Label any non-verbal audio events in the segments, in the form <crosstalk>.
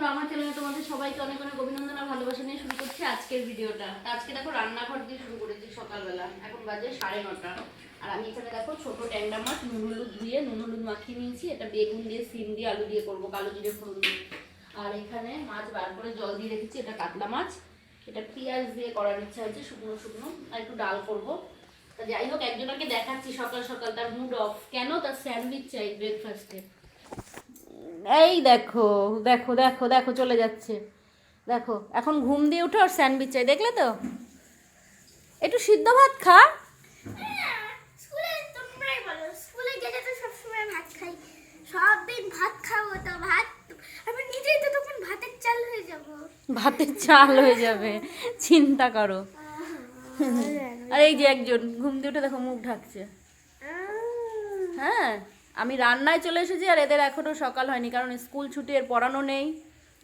বন্ধুরা, আমার চ্যানেলে তোমাদের সবাইকে অনেক অনেক অভিনন্দন আর ভালোবাসা নিয়ে শুরু করছি আজকের ভিডিওটা। আজকে দেখো রান্নাঘর দিয়ে শুরু করেছি সকালবেলা। এখন বাজে সাড়ে নটা। আর আমি এখানে দেখো ছোট ট্যাংরা মাছ, নুন হলুদ দিয়ে, নুন হলুদ মাখিয়ে নিয়েছি। এটা বেগুন দিয়ে, সিম দিয়ে, আলু দিয়ে করব, কালো জিরে ফোড়ন দিয়ে। আর এখানে মাছ বার করে জল দিয়ে রেখেছি, এটা কাতলা মাছ। এটা পেঁয়াজ দিয়ে করার ইচ্ছা হচ্ছে শুকনো শুকনো। আর একটু ডাল করব। তা যাই হোক, একজনকে দেখাচ্ছি সকাল সকাল, তার মুড অফ কেন? তার স্যান্ডউইচ চাই ব্রেকফাস্টে এই দেখো দেখো দেখো দেখো চলে যাচ্ছে। দেখো এখন ঘুম দিয়ে উঠে ওর স্যান্ডউইচ চাই দেখলে তো? একটু সিদ্ধ ভাত খা। হয়ে ভাতের চাল হয়ে যাবে চিন্তা করো। আর এই যে একজন ঘুম দিয়ে উঠে দেখো মুখ ঢাকছে। হ্যাঁ? আমি রান্নায় চলে এসেছি আর এদের এখনও সকাল হয়নি, কারণ স্কুল ছুটি, এর পড়ানো নেই।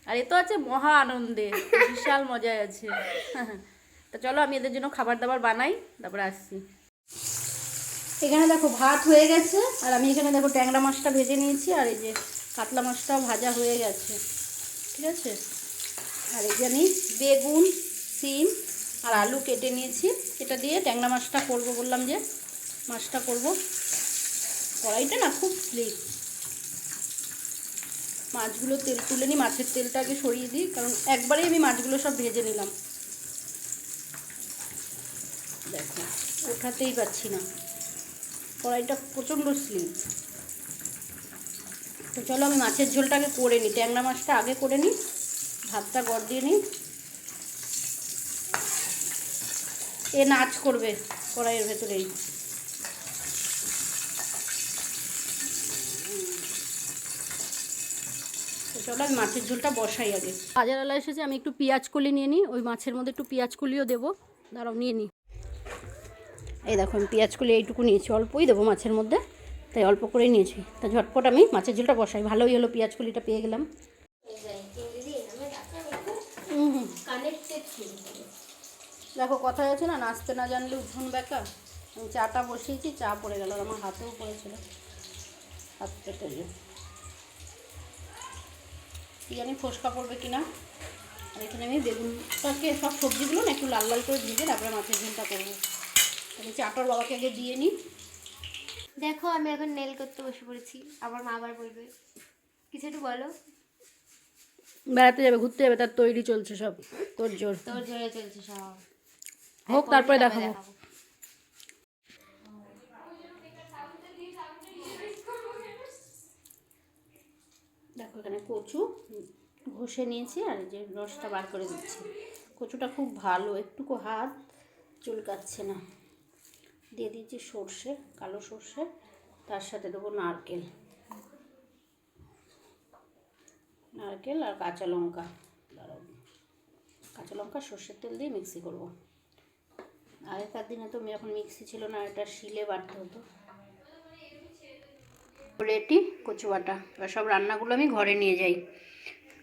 আর এ তো আছে মহা আনন্দে, বিশাল মজায় আছে। <laughs> তা চলো আমি এদের জন্য খাবার দাবার বানাই, তারপরে আসছি। এখানে দেখো ভাত হয়ে গেছে, আর আমি এখানে দেখো ট্যাংরা মাছটা ভেজে নিয়েছি, আর এই যে কাতলা মাছটাও ভাজা হয়ে গেছে। ঠিক আছে? আর আমি বেগুন, সিম আর আলু কেটে নিয়েছি। এটা দিয়ে ট্যাংরা মাছটা করব বললাম যে, মাছটা করব। কড়াইটা না খুব স্লিপ। মাছগুলো তেল তুলে নিই, মাছের তেলটা আগে সরিয়ে দিই, কারণ একবারেই আমি মাছগুলো সব ভেজে নিলাম। দেখো, ওঠাতেই পাচ্ছি না। কড়াইটা প্রচণ্ড স্লিপ। তো চলো আমি মাছের ঝোলটাকে করে নিই। ট্যাংরা মাছটা আগে করে নিই, ভাতটা গড় দিয়ে নিই। এ নাচ করবে কড়াইয়ের ভেতরেই। চলো আমি মাছের ঝোলটা বসাই আগে। বাজারওয়ালা এসেছে, আমি একটু পেঁয়াজ কলি নিয়ে নিই, ওই মাছের মধ্যে একটু পেঁয়াজ কলিও দেবো। দাঁড়াও, নিয়ে নিই। এই দেখো, আমি পেঁয়াজ কলি এইটুকু নিয়েছি, অল্পই দেবো মাছের মধ্যে, তাই অল্প করেই নিয়েছি। তা ঝটপট আমি মাছের ঝোলটা বসাই, ভালোই হলো পেঁয়াজ কলিটা পেয়ে গেলাম। দেখো, কথায় আছে না, নাচতে না জানলে উঠুন বেকা আমি চাটা বসিয়েছি, চা পড়ে গেল আমার হাতেও পড়েছিল। হাত পেটে কি জানি ফোসকা পড়বে কিনা? আর এখানে আমি বেগুনটাকে সব সবজিগুলো না একটু লাল লাল করে ভেজে তারপরে মাছের ঝোলটা করব। আমি চাটার বাবাকে আগে দিয়ে নিই। দেখো আমি এখন নেল করতে বসে পড়েছি। আমার মা আবার বলবে। কিছু একটু বলো। বেড়াতে যাবে ঘুরতে যাবে তার তৈরি চলছে সব। তোর জোর। তোর জোরে চলছে সব। হোক তারপরে দেখাবো। দেখো এখানে কচু ঘষে নিয়েছি আর যে রসটা বার করে দিচ্ছি। কচুটা খুব ভালো, একটুকু হাত চুলকাচ্ছে না। দিয়ে দিয়েছি সর্ষে, কালো সর্ষে, তার সাথে দেবো নারকেল। নারকেল আর কাঁচা লঙ্কা। দাঁড়াও। কাঁচা লঙ্কা, সর্ষের তেল দিয়ে মিক্সি করব। আগেকার দিনে তো এখন মিক্সি ছিল না, এটা শিলে বাটতে হতো। রেডি কচু বাটা। এবার সব রান্নাগুলো আমি ঘরে নিয়ে যাই।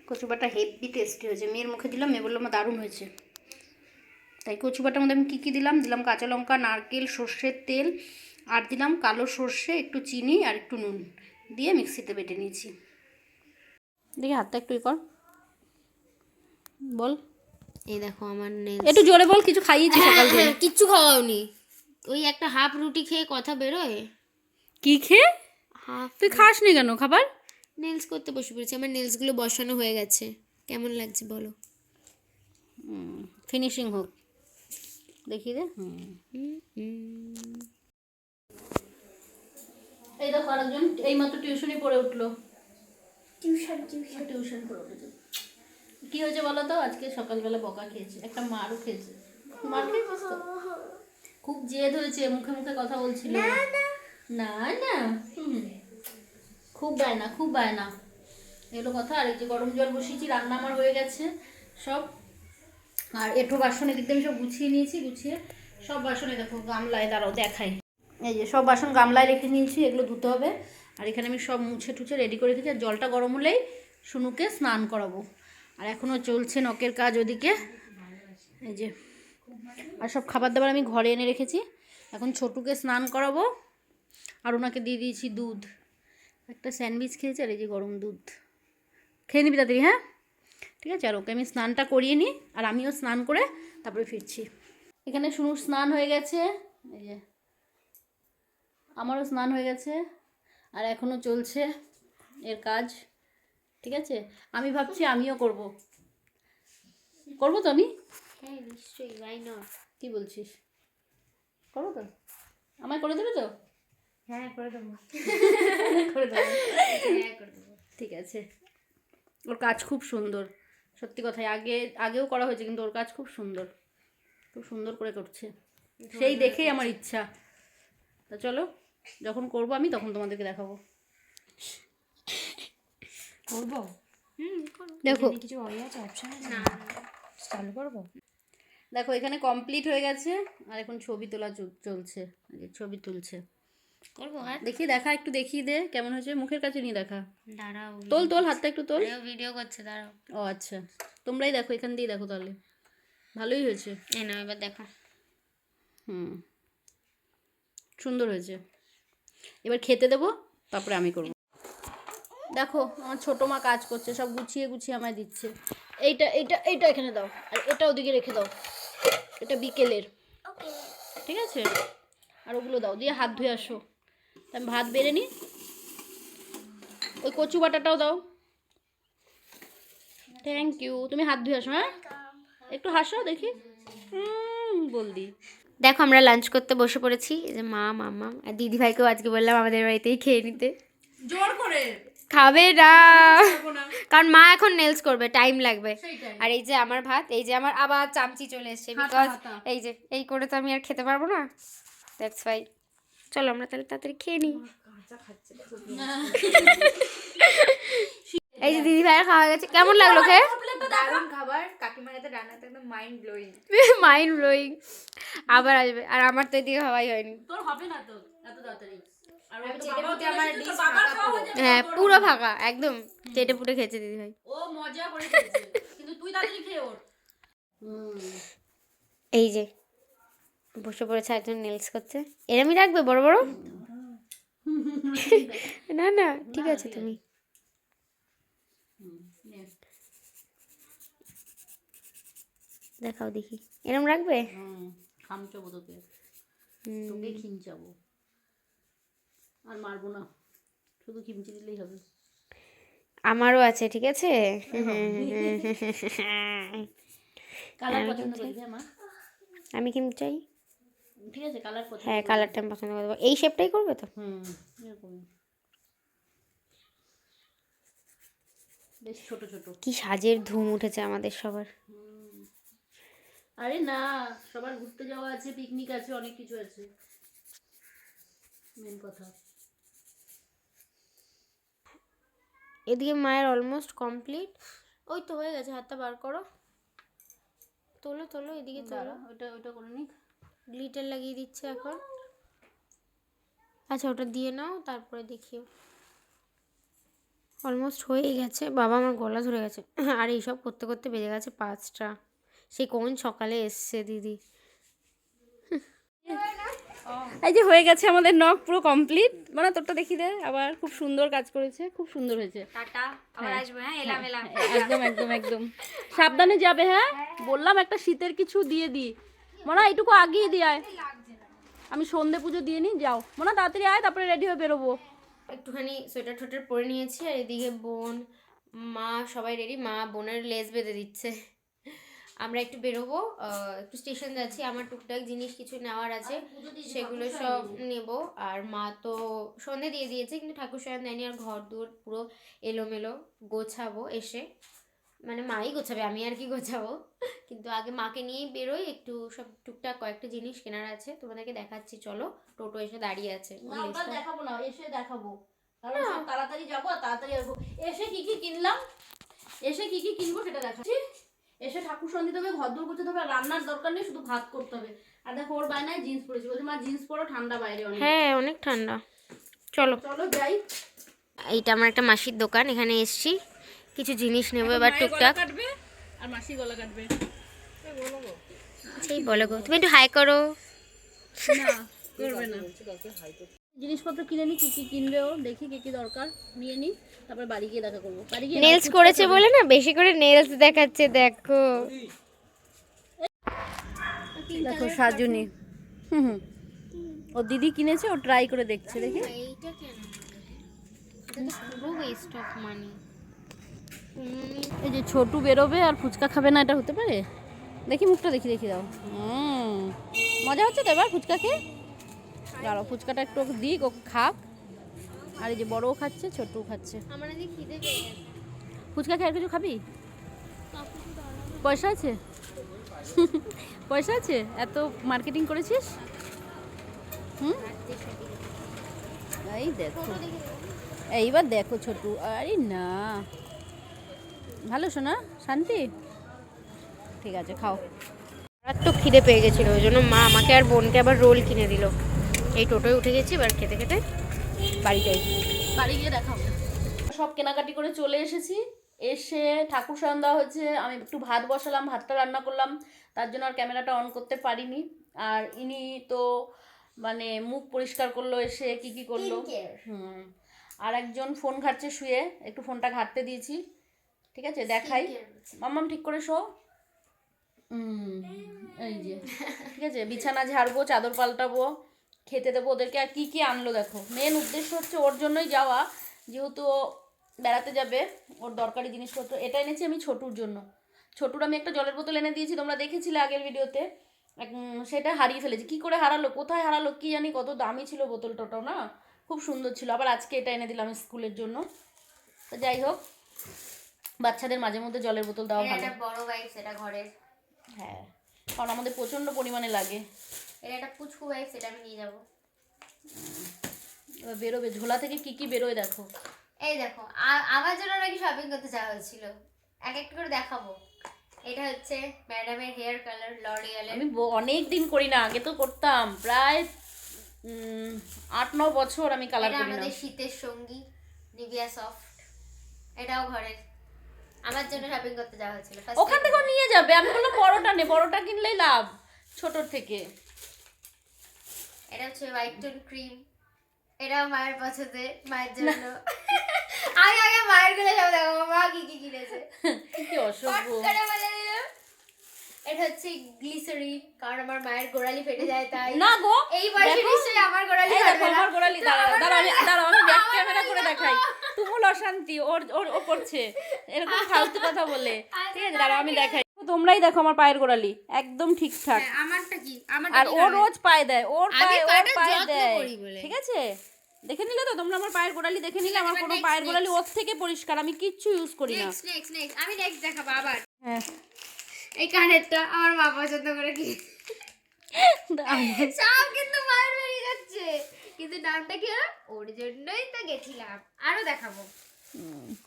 কচু বাটা হেভি টেস্টি হয়েছে। মেয়ের মুখে দিলাম মেয়ে বলল আমার দারুণ হয়েছে। তাই কচু বাটার মধ্যে আমি কী কী দিলাম? দিলাম কাঁচা লঙ্কা নারকেল সর্ষের তেল আর দিলাম কালো সর্ষে একটু চিনি আর একটু নুন দিয়ে মিক্সিতে বেটে নিয়েছি। দেখি হাতটা একটু কর। বল। এই দেখো আমার নেল একটু জোরে বল কিছু খাইয়েছি সকাল থেকে। কিচ্ছু খাওয়াওনি ওই একটা হাফ রুটি খেয়ে কথা বেরোয়। কি খেয়ে? তুই খাস নি কেন খাবার? নেলস করতে বসে পড়েছি আমার নেলসগুলো বসানো হয়ে গেছে। কেমন লাগছে বলো? ফিনিশিং হোক। দেখি রে এই দেখো আরেকজন এইমাত্র টিউশনই পড়ে উঠল। Tuition tuition. টিউশন পড়ে উঠেছে। কি হয়েছে বলো তো? আজকে সকালবেলা বকা খেয়েছে একটা মারও খেয়েছে। মার খুব জেদ হয়েছে মুখে মুখে কথা বলছিল। না না। হুম। খুব বায়না খুব বায়না এগুলো কথা, আর যে গরম জল বসিয়েছি, রান্না আমার হয়ে গেছে সব। আর এঁঠো বাসন এদিক আমি সব গুছিয়ে নিয়েছি, গুছিয়ে সব বাসনে দেখো গামলায়, দাঁড়াও, দেখাই। এই যে সব বাসন গামলায় রেখে নিয়েছি, এগুলো ধুতে হবে। আর এখানে আমি সব মুছে টুছে রেডি করে রেখেছি, আর জলটা গরম হলেই শুনুকে স্নান করাবো। আর এখনও চলছে নখের কাজ ওদিকে। এই যে। আর সব খাবার দাবার আমি ঘরে এনে রেখেছি। এখন ছোটুকে স্নান করাবো। আর ওনাকে দিয়ে দিয়েছি দুধ। একটা স্যান্ডউইচ খেয়েছে আর এই যে গরম দুধ। খেয়ে নিবি তাড়াতাড়ি হ্যাঁ? ঠিক আছে আর ওকে আমি স্নানটা করিয়ে নিই আর আমিও স্নান করে তারপরে ফিরছি। এখানে শুনুর স্নান হয়ে গেছে এই যে। আমারও স্নান হয়ে গেছে আর এখনও চলছে এর কাজ। ঠিক আছে? আমি ভাবছি আমিও করব। করব তো আমি? হ্যাঁ নিশ্চয়ই কি বলছিস? করব তো? আমায় করে দেবে তো? হ্যাঁ করে দেবো। <laughs> করে দেবো। হ্যাঁ করে দেবো। ঠিক আছে। ওর কাজ খুব সুন্দর। সত্যি কথাই আগে আগেও করা হয়েছে কিন্তু ওর কাজ খুব সুন্দর। খুব সুন্দর করে করছে। সেই দেখেই আমার ইচ্ছা। তা চলো যখন করব আমি তখন তোমাদেরকে দেখাবো। করব? হুম দেখো। এখানে কিছু আছে অপশন না। চালু করব? দেখো এখানে কমপ্লিট হয়ে গেছে আর এখন ছবি তোলা চল- চলছে। এই ছবি তুলছে। করব হাত? দেখি দেখা একটু দেখিয়ে দে কেমন হয়েছে? মুখের কাছে নিয়ে দেখা। দাঁড়াও তোল তোল হাতটা একটু তোল। ভিডিও করছে দাঁড়াও। ও আচ্ছা। তোমরাই দেখো এখান দিয়ে দেখো তাহলে। ভালোই হয়েছে। এই নাও এবার দেখো। হুম। সুন্দর হয়েছে। এবার খেতে দেবো তারপরে আমি করব। দেখো আমার ছোটো মা কাজ করছে সব গুছিয়ে গুছিয়ে আমায় দিচ্ছে। এইটা এইটা এইটা এখানে দাও আর এটা ওদিকে রেখে দাও। এটা বিকেলের। ঠিক আছে? আর ওগুলো দাও দিয়ে হাত ধুয়ে আসো। আমি ভাত বেড়ে নিই। ওই কচু বাটাটাও দাও। থ্যাংক ইউ তুমি হাত ধুয়ে আসো হ্যাঁ? একটু হাসো দেখি। বলদি। দেখো আমরা লাঞ্চ করতে বসে পড়েছি। এই যে মা মামা আর দিদি ভাইকেও আজকে বললাম আমাদের বাড়িতেই খেয়ে নিতে। জোর করে? খাবে না। কারণ মা এখন নেলস করবে টাইম লাগবে। আর এই যে আমার ভাত এই যে আমার আবার চামচি চলে এসছে বিকজ এই যে এই করে তো আমি আর খেতে পারব না। দ্যাটস ওয়াই চলো আমরা তাহলে তাড়াতাড়ি খেয়ে নিই। এই যে দিদি ভাইয়ের খাওয়া গেছে কেমন লাগল খেয়ে? দারুণ খাবার কাকিমার হাতে রান্নাতে একদম মাইন্ড ব্লোয়িং মাইন্ড ব্লোয়িং আবার আসবে আর আমার তো এদিকে খাওয়াই হয়নি। তোর হবে না তো এত তাড়াতাড়ি। আর। হয়ে হ্যাঁ পুরো ফাঁকা একদম চেটে পুটে খেয়েছে দিদি ভাই। ও মজা করে কিন্তু তুই তাড়াতাড়ি খেয়ে ওর এই যে বসে পড়েছে একজন নেলস করছে এরমই রাখবে বড় বড়? <laughs> না না ঠিক আছে তুমি। দেখাও দেখি। এরম রাখবে? খামচাবো তোকে। তোকে খিমচাবো আর মারবো না। শুধু খিমচি দিলেই হবে। আমারও আছে ঠিক আছে? <laughs> কালার পছন্দ করি হ্যাঁ মা। আমি কিন্তু চাই। ঠিক আছে কালার হ্যাঁ কালারটা আমি পছন্দ করব। এই শেপটাই করবে তো? হুম এরকমই। বেশ ছোট ছোট। কি সাজের ধুম উঠেছে আমাদের সবার। আরে না সবার ঘুরতে যাওয়া আছে পিকনিক আছে অনেক কিছু আছে। মেন কথা। এদিকে মায়ের অলমোস্ট কমপ্লিট ওই তো হয়ে গেছে হাতটা বার করো। তোলো তোলো এদিকে তোলো। ওটা ওটা করে নিক। গ্লিটার লাগিয়ে দিচ্ছে এখন। আচ্ছা ওটা দিয়ে নাও তারপরে দেখিও। অলমোস্ট হয়ে গেছে। বাবা আমার গলা ধরে গেছে। আর এইসব করতে করতে বেজে গেছে পাঁচটা। সেই কোন সকালে এসছে দিদি? এই যে হয়ে গেছে আমাদের নখ পুরো কমপ্লিট মানে তোরটা দেখি দে আবার। খুব সুন্দর কাজ করেছে খুব সুন্দর হয়েছে। টাটা আবার আসব হ্যাঁ এলাম এলাম। একদম একদম একদম। সাবধানে যাবে হ্যাঁ? বললাম একটা শীতের কিছু দিয়ে দি মনে এইটুকু আগিয়ে দিয়ে আয়। আমি সন্ধে পুজো দিয়ে নিই যাও। মনে হয় তাড়াতাড়ি আয় তারপরে রেডি হয়ে বেরোবো। একটুখানি সোয়েটার টোয়েটার পরে নিয়েছি আর এদিকে বোন মা সবাই রেডি মা বোনের লেস বেঁধে দিচ্ছে। আমরা একটু বেরোবো একটু স্টেশন যাচ্ছি আমার টুকটাক জিনিস কিছু নেওয়ার আছে সেগুলো সব নেব। আর মা তো সন্ধে দিয়ে দিয়েছে কিন্তু ঠাকুর শয়ন দেয়নি আর ঘর দুয়ার পুরো এলোমেলো গোছাবো এসে। মানে মাই গোছাবে আমি আর কি গোছাবো। কিন্তু আগে মাকে নিয়েই বেরোই একটু সব টুকটাক কয়েকটা জিনিস কেনার আছে। তোমাদেরকে দেখাচ্ছি চলো। টোটো এসে দাঁড়িয়ে আছে দেখাবো না এসে দেখাবো। তাড়াতাড়ি যাব তাড়াতাড়ি আসব। এসে কি কি কিনলাম? এসে কি কি কিনবো সেটা দেখাচ্ছি। এসে ঠাকুর সন্ধিতে হবে ঘর দূর করতে হবে রান্নার দরকার নেই শুধু ভাত করতে হবে। আর দেখো ওর বায়নায় জিন্স পরেছি। বলছি মা জিন্স পরো ঠান্ডা বাইরে অনেক। হ্যাঁ অনেক ঠান্ডা। চলো। চলো যাই। এইটা আমার একটা মাসির দোকান এখানে এসছি। কিছু জিনিস নেব এবার টুকটাক। আর মাসি গলা কাটবে। সেই বলো গো। তুমি একটু হাই করো। না করবে না। জিনিসপত্র কিনে নি কি কি কিনবে ও দেখি কি কি দরকার নিয়ে নি তারপর বাড়ি গিয়ে দেখা করব। বাড়ি গিয়ে নেলস করেছে বলে না? বেশি করে নেলস দেখাচ্ছে দেখো। দেখো সাজুনি। হুম হুম। ও দিদি কিনেছে ও ট্রাই করে দেখছে দেখি। এইটা কেন? এটা তো পুরো ওয়েস্ট অফ মানি এই যে ছোটু বেরোবে আর ফুচকা খাবে না এটা হতে পারে? দেখি মুখটা দেখি দেখি দাও। হুম মজা হচ্ছে তো এবার ফুচকা খেয়ে? দাঁড়াও ফুচকাটা একটু ওকে দিক ও খাক। আর এই যে বড়ও খাচ্ছে ছোটও খাচ্ছে। ফুচকা খেয়ে আর কিছু খাবি? পয়সা আছে? <laughs> পয়সা আছে? এত মার্কেটিং করেছিস? হুম? এই দেখো। এইবার দেখো ছোটু আরে না। ভালো শোনা শান্তি? ঠিক আছে খাও। আর তো খিদে পেয়ে গেছিল ওই জন্য মা আমাকে আর বোনকে আবার রোল কিনে দিল। এই টোটোয় উঠে গেছি এবার খেতে খেতে বাড়ি যাই। বাড়ি গিয়ে দেখাবো সব কেনাকাটি করে চলে এসেছি। এসে ঠাকুর সায়ন দেওয়া হয়েছে আমি একটু ভাত বসালাম ভাতটা রান্না করলাম। তার জন্য আর ক্যামেরাটা অন করতে পারিনি। আর ইনি তো মানে মুখ পরিষ্কার করল এসে কি কি করল। হুম। আর একজন ফোন ঘাটছে শুয়ে একটু ফোনটা ঘাটতে দিয়েছি। ঠিক আছে দেখাই। মাম্মাম ঠিক করে শো। এই যে। ঠিক আছে বিছানা ঝাড়বো চাদর পাল্টাবো খেতে দেবো ওদেরকে। আর কী কী আনলো দেখো। মেন উদ্দেশ্য হচ্ছে ওর জন্যই যাওয়া। যেহেতু ও বেড়াতে যাবে ওর দরকারি জিনিসপত্র। এটা এনেছি আমি ছোটুর জন্য। ছোটুর আমি একটা জলের বোতল এনে দিয়েছি তোমরা দেখেছিলে আগের ভিডিওতে। সেটা হারিয়ে ফেলেছি। কি করে হারালো কোথায় হারালো কি জানি কত দামি ছিল বোতলটাও না? খুব সুন্দর ছিল। আবার আজকে এটা এনে দিলাম স্কুলের জন্য। তো যাই হোক। বাচ্চাদের মাঝে মধ্যে জলের বোতল দেওয়া ভালো। বড় বাইক সেটা ঘরের হ্যাঁ কারণ আমাদের প্রচণ্ড পরিমাণে লাগে। এটা একটা পুচকু বাইক সেটা আমি নিয়ে যাব। এবার বেরোবে। ঝোলা থেকে কি কি বেরোয় দেখো। এই দেখো আমার জন্য নাকি শপিং করতে যাওয়া হয়েছিল। এক একটা করে দেখাবো। এটা হচ্ছে ম্যাডামের হেয়ার কালার লরিয়ালের আমি অনেক দিন করি না আগে তো করতাম। প্রায় আট ন বছর আমি কালার করি না। আমাদের শীতের সঙ্গী নিভিয়া সফট এটাও ঘরের। আমার জন্য শপিং করতে যাওয়া হয়েছিল ওখান থেকে নিয়ে যাবে। আমি বললাম বড়টা নে বড়টা কিনলেই লাভ ছোটর থেকে। এটা হচ্ছে হোয়াইট টোন ক্রিম এটাও মায়ের পছন্দে মায়ের জন্য। আমি আগে মায়েরগুলো সব দেখো মা কি কি কিনেছে। কি অসভ্য। এটা হচ্ছে গ্লিসারিন কারণ আমার মায়ের গোড়ালি ফেটে যায় তাই না গো এই বয়সে নিশ্চয়ই আমার গোড়ালি ফাটবে না। আমার গোড়ালি তো দাঁড়াও দাঁড়াও আমি দাঁড়াও আমি ব্যাক ক্যামেরা করে দেখাই। তুমুল অশান্তি ওর ওর ও করছে এরকম ফালতু কথা বলে। আচ্ছা, ঠিক আছে দাঁড়াও আমি দেখাই। তোমরাই দেখো আমার পায়ের গোড়ালি একদম ঠিকঠাক। হ্যাঁ, আমারটা কি? আমারটা আর ও রোজ পায়ে দেয় ওর পায়ে ওর পায়ে দেয়। বলে। ঠিক আছে? দেখে নিলে তো? তোমরা আমার পায়ের গোড়ালি দেখে নিলে আমার কোনো পায়ের গোড়ালি ওর থেকে পরিষ্কার আমি কিচ্ছু ইউজ করি না। নেক্সট নেক্সট নেক্সট আমি নেক্সট দেখাবো আবার। হ্যাঁ। এই কানেরটা আমার মা পছন্দ করে কি সব কিন্তু মায়ের বেরিয়ে যাচ্ছে। কিন্তু নামটা কি হলো? ওর জন্যই তো গেছিলাম। আরও দেখাবো।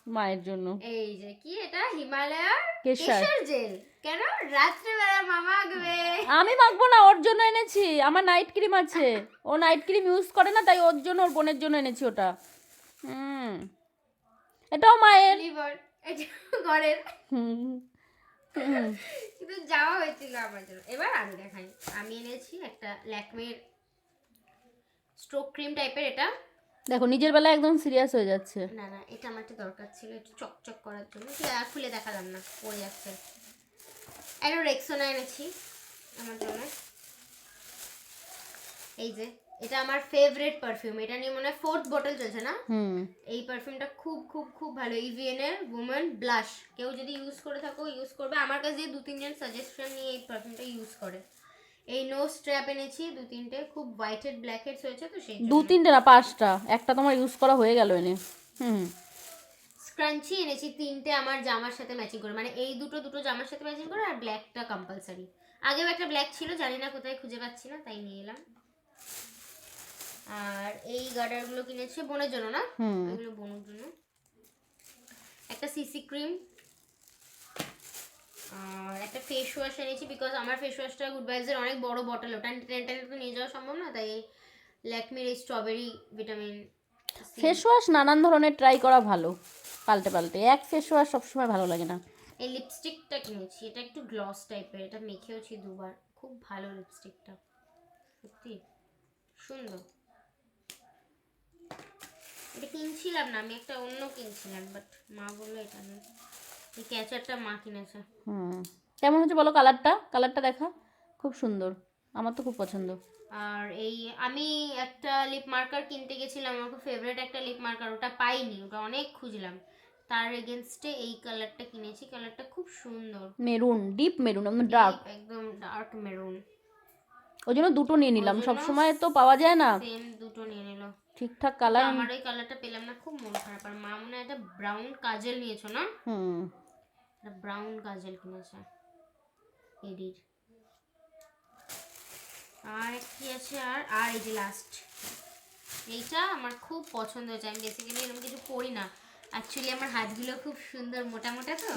মায়ের জন্য। এই যে কি এটা? হিমালয়ার কেশর। জেল। কেন? রাত্রেবেলা মামা আঁকবে। আমি মাখবো না ওর জন্য এনেছি। আমার নাইট ক্রিম আছে। ও নাইট ক্রিম ইউজ করে না তাই ওর জন্য ওর বোনের জন্য এনেছি ওটা। হুম। এটাও মায়ের। লিভার। এটা ঘরের। হুম। কিন্তু যাওয়া হয়েছিল আমার জন্য। এবার আমি দেখাই। আমি এনেছি একটা ল্যাকমের স্ট্রোক ক্রিম টাইপের এটা। দেখো নিজের বেলা একদম সিরিয়াস হয়ে যাচ্ছে। না না এটা আমার একটু দরকার ছিল একটু চকচক করার জন্য। আর খুলে দেখালাম না পড়ে যাচ্ছে একটা রেক্সোনা এনেছি আমার জন্য। এই যে এটা আমার ফেভারিট পারফিউম এটা নিয়ে মনে হয় ফোর্থ বটল চলছে না? এই পারফিউমটা খুব খুব খুব ভালো। ইভিএন এর উমেন ব্লাশ কেউ যদি ইউজ করে থাকো ইউজ করবে। আমার কাছে দিয়ে দু তিনজন সাজেশন নিয়ে এই পারফিউমটা ইউজ করে। এই নো স্ট্র্যাপ এনেছি দু তিনটে। খুব হোয়াইট হেড ব্ল্যাক হেডস হয়েছে তো সেই দু তিনটে না পাঁচটা। একটা তোমার ইউজ করা হয়ে গেল এনে। হুম। স্ক্রাঞ্চি এনেছি তিনটে আমার জামার সাথে ম্যাচিং করে। মানে এই দুটো দুটো জামার সাথে ম্যাচিং করে আর ব্ল্যাকটা কম্পালসারি আগেও একটা ব্ল্যাক ছিল জানি না কোথায় খুঁজে পাচ্ছি না তাই নিয়ে এলাম। আর এই গার্ডারগুলো কিনেছে বোনের জন্য না? এগুলো বোনের জন্য। একটা সিসি ক্রিম। আর একটা ফেস ওয়াশ এনেছি বিকজ আমার ফেস ওয়াশটা গুড ভাইবসের অনেক বড় বটল ওটা টেন তো নিয়ে যাওয়া সম্ভব না তাই ল্যাকমির এই স্ট্রবেরি ভিটামিন ফেস ওয়াশ নানান ধরনের ট্রাই করা ভালো পাল্টে পাল্টে। এক ফেস ওয়াশ সবসময় ভালো লাগে না। এই লিপস্টিকটা কিনেছি এটা একটু গ্লস টাইপের এটা মেখেওছি দুবার। খুব ভালো লিপস্টিকটা সত্যি? সুন্দর। এটা কিনছিলাম না আমি একটা অন্য কিনছিলাম বাট মা বলল এটা নেই এই ক্যাচারটা মা কিনেছে। হুম। কেমন হচ্ছে বলো কালারটা? কালারটা দেখা। খুব সুন্দর। আমার তো খুব পছন্দ। আর এই আমি একটা লিপ মার্কার কিনতে গেছিলাম আমার খুব ফেভারিট একটা লিপ মার্কার ওটা পাইনি ওটা অনেক খুঁজলাম। তার এগেনস্টে এই কালারটা কিনেছি কালারটা খুব সুন্দর। মেরুন ডিপ মেরুন একদম ডার্ক একদম ডার্ক মেরুন ওই জন্য দুটো নিয়ে নিলাম। সব সময় তো পাওয়া যায় না। সেম দুটো নিয়ে নিল। ঠিকঠাক কালার আমার ওই কালারটা পেলাম না খুব মন খারাপ। আর মা মনে একটা ব্রাউন কাজল নিয়েছো না? হুম। ব্রাউন কাজল কিনেছে। এডির আর কি আছে? আর আর এই যে লাস্ট এইটা আমার খুব পছন্দ হয়েছে। আমি বেসিক্যালি এরকম কিছু পরি না। অ্যাকচুয়ালি আমার হাতগুলো খুব সুন্দর মোটা মোটা তো।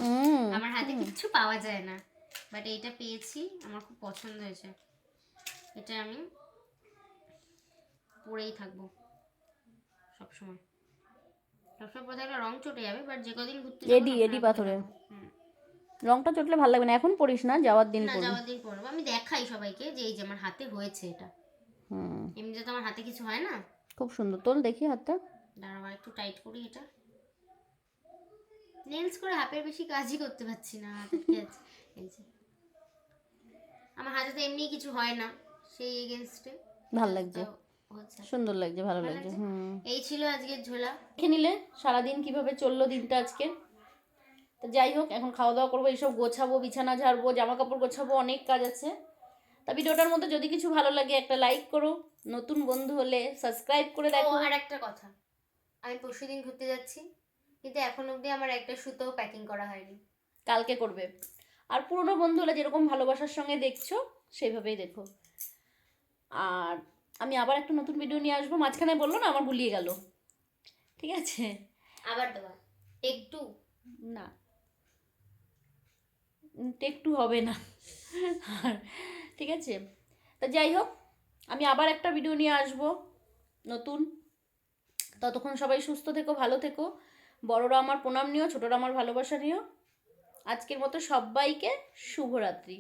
আমার হাতে কিচ্ছু পাওয়া যায় না। বাট এইটা পেয়েছি। আমার খুব পছন্দ হয়েছে। এটা আমি পরেই থাকব সবসময়। সবসময় পরে থাকলে রং চটে যাবে বাট যে কদিন ঘুরতে এডি এডি পাথরে। রংটা চটলে ভালো লাগবে না। এখন পড়িস না যাওয়ার দিন না যাওয়ার দিন পরবো। আমি দেখাই সবাইকে যে এই যে আমার হাতে হয়েছে এটা। হুম। এমনিতে তো আমার হাতে কিছু হয় না। খুব সুন্দর। তোল দেখি হাতটা। দাঁড়াও একটু টাইট করি এটা। নেলস করে হাতের বেশি কাজই করতে পারছি না। আমার হাতে তো এমনি কিছু হয় না। সেই এগেনস্টে ভালো লাগছে। সুন্দর লাগছে ভালো লাগছে? হুম। এই ছিল আজকের ঝোলা। দেখে নিলে সারাদিন কীভাবে চলল দিনটা আজকে। তো যাই হোক এখন খাওয়া দাওয়া করব এইসব গোছাবো বিছানা ঝাড়বো জামা কাপড় গোছাবো অনেক কাজ আছে। তা ভিডিওটার মধ্যে যদি কিছু ভালো লাগে একটা লাইক করো। নতুন বন্ধু হলে সাবস্ক্রাইব করে দেখো। আর একটা কথা। আমি পরশুদিন ঘুরতে যাচ্ছি কিন্তু এখন অবধি আমার একটা সুতোও প্যাকিং করা হয়নি। কালকে করবে। আর পুরনো বন্ধু হলে যেরকম ভালোবাসার সঙ্গে দেখছ সেইভাবেই দেখো। আর আমি আবার একটা নতুন ভিডিও নিয়ে আসব। মাঝখানে বলল না আমার গুলিয়ে গেল। ঠিক আছে? আবার দেওয়া একটু না। টেক টু হবে না। আর ঠিক আছে? তা যাই হোক আমি আবার একটা ভিডিও নিয়ে আসব নতুন। ততক্ষণ সবাই সুস্থ থেকো ভালো থেকো। বড়রা আমার প্রণাম নিও ছোটরা আমার ভালোবাসা নিও। আজকের মতো সবাইকে শুভরাত্রি।